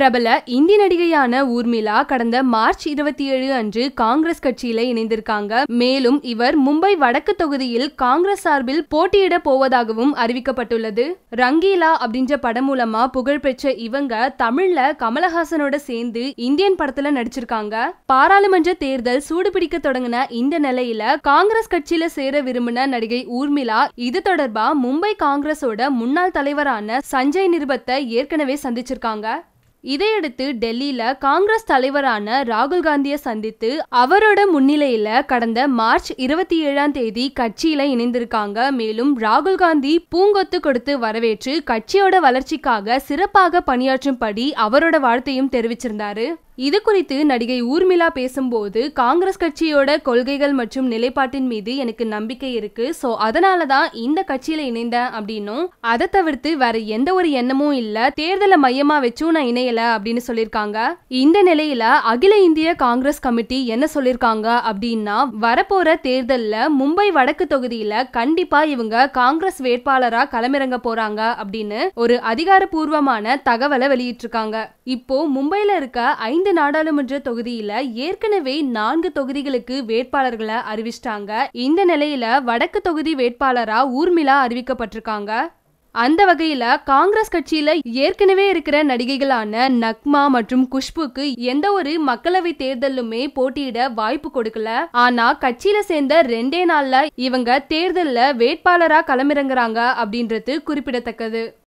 பிரபல இந்தி நடிகையான ஊர்மிளா கடந்த மார்ச் இருபத்தி ஏழு அன்று காங்கிரஸ் கட்சியில இணைந்திருக்காங்க. மேலும் இவர் மும்பை வடக்கு தொகுதியில் காங்கிரஸ் சார்பில் போட்டியிட போவதாகவும் அறிவிக்கப்பட்டுள்ளது. ரங்கீலா அப்படின்ற படம் மூலமா புகழ்பெற்ற இவங்க தமிழ்ல கமலஹாசனோட சேர்ந்து இந்தியன் படத்துல நடிச்சிருக்காங்க. பாராளுமன்ற தேர்தல் சூடுபிடிக்க தொடங்கின இந்த நிலையில காங்கிரஸ் கட்சியில சேர விரும்பின நடிகை ஊர்மிளா இது தொடர்பா மும்பை காங்கிரஸோட முன்னாள் தலைவரான சஞ்சய் நிருபத்தை ஏற்கனவே சந்திச்சிருக்காங்க. இதையடுத்து டெல்லியில காங்கிரஸ் தலைவரான ராகுல் காந்தியை சந்தித்து அவரோட முன்னிலையில கடந்த மார்ச் இருபத்தி ஏழாம் தேதி கட்சியில இணைந்திருக்காங்க. மேலும் ராகுல் காந்தி பூங்கொத்து கொடுத்து வரவேற்று கட்சியோட வளர்ச்சிக்காக சிறப்பாக பணியாற்றும்படி அவரோட வாழ்த்தையும் தெரிவிச்சிருந்தாரு. இது குறித்து நடிகை ஊர்மிளா பேசும்போது காங்கிரஸ் கட்சியோட கொள்கைகள் மற்றும் நிலைப்பாட்டின் மீது எனக்கு நம்பிக்கை இருக்கு. சோ அதனால தான் இந்த கட்சியில இணைந்தேன் அப்படின்னும். அதை தவிர்த்து வேற எந்த ஒரு எண்ணமும் இல்ல. தேர்தலை மையமா வச்சும் நான் இணையல அப்படின்னு சொல்லியிருக்காங்க. இந்த நிலையில அகில இந்திய காங்கிரஸ் கமிட்டி என்ன சொல்லியிருக்காங்க அப்படின்னா வரப்போற தேர்தல்ல மும்பை வடக்கு தொகுதியில கண்டிப்பா இவங்க காங்கிரஸ் வேட்பாளரா களமிறங்க போறாங்க அப்படின்னு ஒரு அதிகாரப்பூர்வமான தகவலை வெளியிட்டிருக்காங்க. இப்போ மும்பைல இருக்க ஐந்து நாடாளுமன்ற தொகுதியில ஏற்கனவே நான்கு தொகுதிகளுக்கு வேட்பாளர்களை அறிவிச்சிட்டாங்க. இந்த நிலையில வடக்கு தொகுதி வேட்பாளரா ஊர்மிளா அறிவிக்கப்பட்டிருக்காங்க. அந்த வகையில காங்கிரஸ் கட்சியில ஏற்கனவே இருக்கிற நடிகைகளான நக்மா மற்றும் குஷ்புக்கு எந்த ஒரு மக்களவை தேர்தலுமே போட்டியிட வாய்ப்பு கொடுக்கல. ஆனா கட்சியில சேர்ந்த ரெண்டே நாள்ல இவங்க தேர்தல்ல வேட்பாளரா களமிறங்குறாங்க அப்படின்றது குறிப்பிடத்தக்கது.